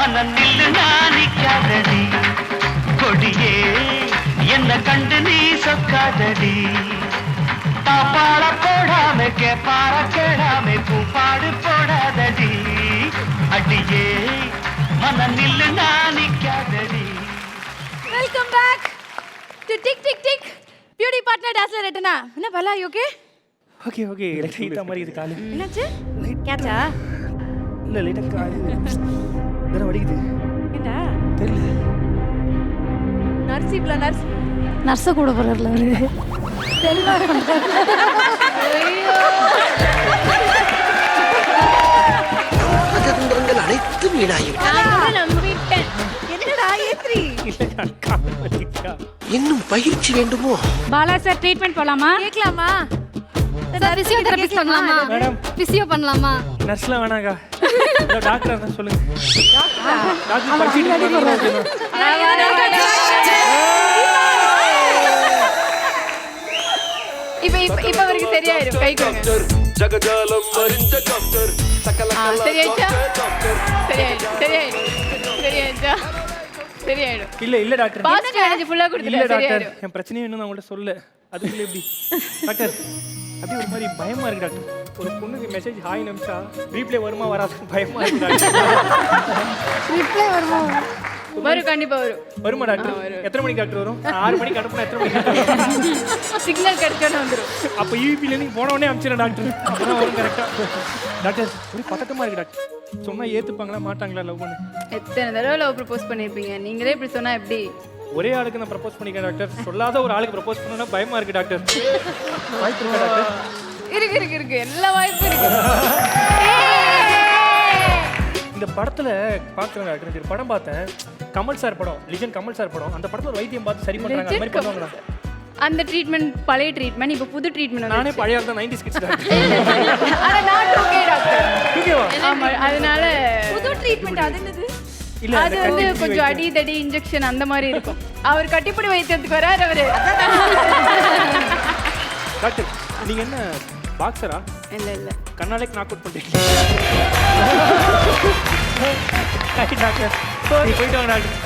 மனம் நில்லு நாணிக்காதடி கொடியே என்ன கண்டு நீ சொக்காதடி. பாப்பாள போடாம கேப்பார கேடாம பூப்பாடு போடாதடி. அடியே மனம் நில்லு நாணிக்காதடி welcome back to tick tick tick beauty partner dazzler ரெட்டனா. என்ன பலா ஓகே ஓகே ஓகே லைட்டா மாதிரி இது காலு. என்னாச்சு? கேட்டா? இல்ல லைட்டா காலு இதெல்லாம் வடிக்குது ஏண்டா தெரியல. Nurse இப்பல nurse? நர்ஸை கூட போறாருல அவரு. ராஜதந்திரங்கள் அனைத்தும் வீணாகிவிட்டன. நான் நம்பிட்டேன். என்னடா ஏத்ரி இன்னும் பயிற்சி வேண்டுமோ? பாலா சார் ட்ரீட்மெண்ட் போலாமா? கேட்கலாமா சார் பிசியோதெரபிஸ்ட் பண்ணலாமா? மேடம். பிசியோ பண்ணலாமா? நர்ஸ்லாம் வேணாக்கா இல்லை டாக்டர் இருந்தால் சொல்லுங்க. டாக்டர்? படிச்சுட்டு. இப்ப இப்ப இப்ப அவருக்கு சரியாயிடும் கை கொடுங்க. ஜகஜாலம் அறிந்த டாக்டர். சகல ஆ, சரியாயிடுச்சா? சரியாயிடும் சரியாயிடும் இல்ல இல்ல டாக்டர். பாசிட்டிவ் எனர்ஜி ஃபுல்லா சரியாயிடும். என் பிரச்சனையும் இன்னும் நான் உங்கள்ட்ட சொல்ல அதுக்குள்ள எப்படி? டாக்டர் அப்படியே ஒரு மாதிரி பயமா இருக்கு டாக்டர். ஒரு பொண்ணுக்கு மெசேஜ் ஹாய் நிமிஷா. ரீப்ளே வருமா வராது பயமா இருக்கு டாக்டர். ரிப்ளை வருமா? வரும் கண்டிப்பா வரும். வருமா டாக்டர்? எத்தனை மணிக்கு டாக்டர் வரும்? ஆறு மணிக்கு அனுப்புனா எத்தனை மணிக்கு சிக்னல் கிடைச்சோன்னு வந்துரும். அப்போ யூபில நீங்க போன உடனே அனுப்பிச்சிடறேன் டாக்டர். அப்புறம் வரும் கரெக்டா டாக்டர் ஒரு பதட்டமா இருக்கு டாக்டர். சொன்னா ஏத்துப்பாங்களா மாட்டாங்களா லவ் பண்ணு? எத்தனை தடவை லவ் ப்ரப்போஸ் பண்ணிருப்பீங்க? நீங்களே இப்படி சொன்னா எப்படி? ஒரே ஆளுக்கு நான் ப்ரப்போஸ் பண்ணிக்கிறேன் டாக்டர் சொல்லாத ஒரு ஆளுக்கு ப்ரப்போஸ் பண்ணணும்னா பயமா இருக்கு டாக்டர் டாக்டர் இருக்கு இருக்கு இருக்கு எல்லா வாய்ப்பும் இருக்கு. இந்த படத்துல பாக்குறேன் டாக்டர் இந்த படம் பார்த்தேன். கமல் சார் படம் லிஜன் கமல் சார் படம். அந்த படத்துல ஒரு வைத்தியம் பார்த்து சரி பண்றாங்க. அந்த மாதிரி பண்ணுவாங்களா? அந்த ட்ரீட்மெண்ட் பழைய ட்ரீட்மெண்ட் இப்போ புது ட்ரீட்மெண்ட் நானே பழைய தான் நைன்டி ஸ்கிட்ஸ் டாக்டர் ஆனா நாட் ஓகே டாக்டர் ஓகேவா ஆமா அதனால புது ட்ரீட்மெண்ட் அது என்னது? அது வந்து கொஞ்சம். அடி தடி இன்ஜெக்ஷன் அந்த மாதிரி இருக்கும். அவர் கட்டிப்பிடி வைத்தியத்துக்கு வராரு அவரு. டாக்டர் நீங்க என்ன பாக்ஸரா இல்ல இல்ல. கண்ணாலே நாக் அவுட் பண்ணிட்டீங்க. டாக்டர் போயிட்டு வாங்க டாக்டர்